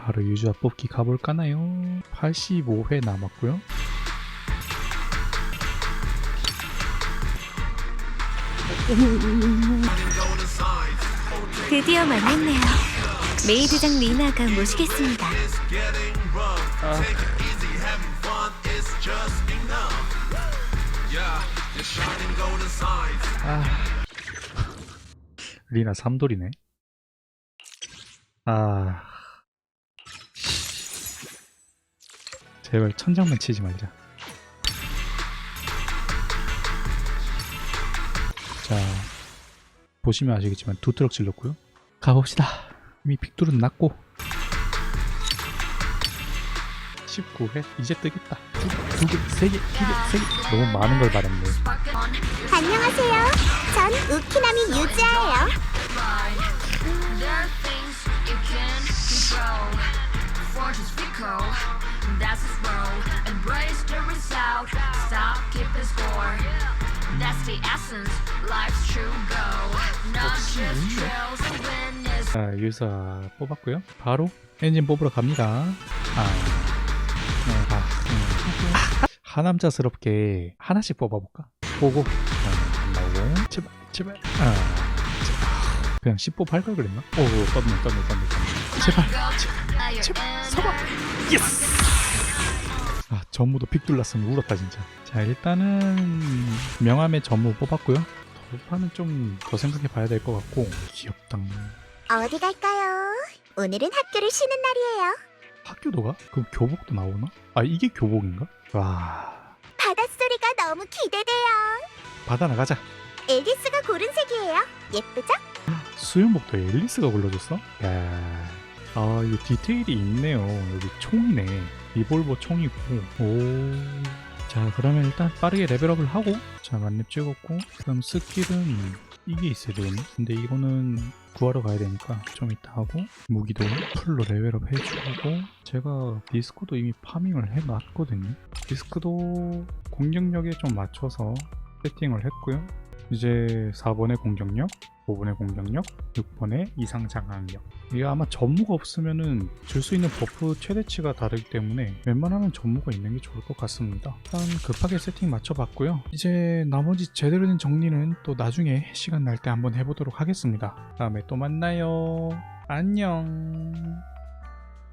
바로 유주와 뽑기 가볼까나요? 85회 남았고요. 드디어 만났네요. 메이드장 리나가 모시겠습니다. 아. 리나 삼돌이네. 아. 제발 천장만 치지 말자. 자, 보시면 아시겠지만 두 트럭 질렀고요. 가봅시다. 이미 빅돌은 났고. 19회 이제 뜨겠다. 두, 두 개, 세 개, 두 개, 세 개. 너무 많은 걸 바랐네. 안녕하세요. 전 우키나미 유주아예요. Fickle, that's its role. Embrace the result, stop keeping score. That's the essence, life's true goal. Not just trails and witness. 자, 유사 뽑았고요. 바로 엔진 뽑으러 갑니다. 아, 네, 아, 음. 하남자스럽게 하나씩 뽑아볼까? 보고, 어, 안 나오고, 제발, 제발, 아, 제- 그냥 10뽑 할걸 그랬나? 오, 떴네, 떴네, 떴네, 떴네. 제발, 제발, 제발, 서봐! 예스! 아, 전무도 픽 둘렀으면 울었다, 진짜. 자, 일단은 명함의 전무 뽑았고요. 돌파는 좀 더 생각해 봐야 될 것 같고, 귀엽다. 어디 갈까요? 오늘은 학교를 쉬는 날이에요. 학교도 가? 그럼 교복도 나오나? 아 이게 교복인가? 와 바닷소리가 너무 기대돼요. 바다 나가자 앨리스가 고른 색이에요. 예쁘죠? 수영복도 앨리스가 골라줬어? 야, 아 이거 디테일이 있네요 여기 총이네 리볼버 총이고. 오자 그러면 일단 빠르게 레벨업을 하고. 자 만렙 찍었고. 그럼 스킬은 이게 있어야 되겠네. 근데 이거는 구하러 가야 되니까 좀 이따 하고 무기도 풀로 레벨업 해주고. 제가 디스코도 이미 파밍을 해놨거든요. 디스크도 공격력에 좀 맞춰서 세팅을 했고요 이제 4번의 공격력 5번의 공격력, 6번의 이상 장악력. 이게 아마 전무가 없으면은 줄 수 있는 버프 최대치가 다르기 때문에 웬만하면 전무가 있는 게 좋을 것 같습니다. 일단 급하게 세팅 맞춰봤고요. 이제 나머지 제대로 된 정리는 또 나중에 시간 날 때 한번 해보도록 하겠습니다. 다음에 또 만나요. 안녕.